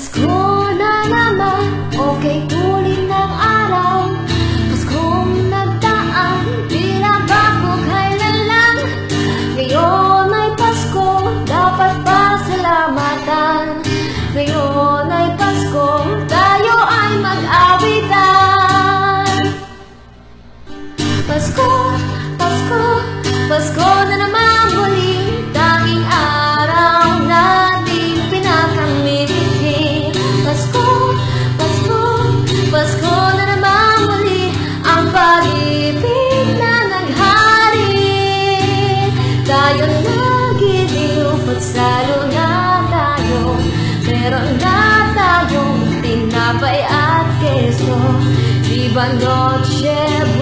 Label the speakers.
Speaker 1: Pasko na naman, okay tuloy ng araw. Paskong nagdaan, di na bago kailan Ngayon ay Pasko, dapat pasalamatan. Ngayon ay Pasko, tayo ay mag-awitan. Pasko, Pasko, Pasko na tayong